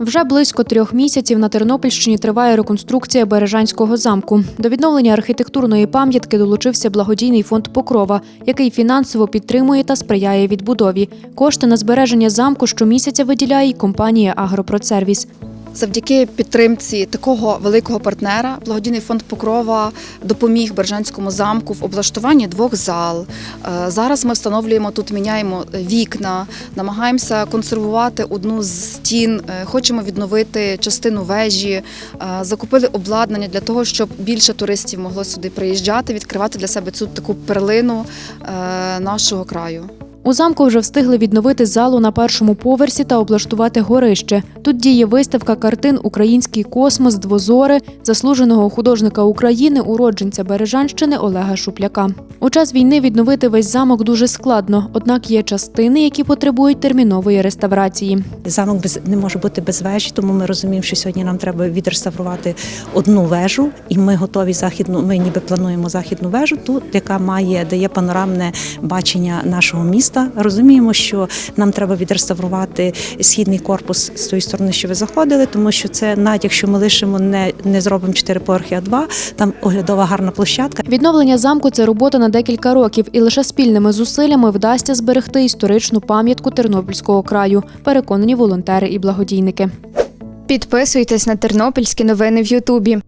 Вже близько трьох місяців на Тернопільщині триває реконструкція Бережанського замку. До відновлення архітектурної пам'ятки долучився благодійний фонд Покрова, який фінансово підтримує та сприяє відбудові. Кошти на збереження замку щомісяця виділяє й компанія Агропродсервіс. Завдяки підтримці такого великого партнера благодійний фонд Покрова допоміг Бережанському замку в облаштуванні двох зал. Е, Зараз ми встановлюємо тут, міняємо вікна, намагаємося консервувати одну з стін, е, хочемо відновити частину вежі, е, закупили обладнання для того, щоб більше туристів могло сюди приїжджати, відкривати для себе цю таку перлину нашого краю. У замку вже встигли відновити залу на першому поверсі та облаштувати горище. Тут діє виставка картин Український космос двозори заслуженого художника України, уродженця Бережанщини Олега Шупляка. У час війни відновити весь замок дуже складно, однак є частини, які потребують термінової реставрації. Замок не може бути без вежі, тому ми розуміємо, що сьогодні нам треба відреставрувати одну вежу, і ми готові західну. Ми ніби плануємо західну вежу, тут яка має дає панорамне бачення нашого міста. Розуміємо, що нам треба відреставрувати східний корпус з тої сторони, що ви заходили, тому що це навіть якщо ми лишимо не, не зробимо чотири поверхи, а два там оглядова гарна площадка. Відновлення замку це робота на декілька років, і лише спільними зусиллями вдасться зберегти історичну пам'ятку Тернопільського краю. Переконані волонтери і благодійники. Підписуйтесь на тернопільські новини в Ютубі.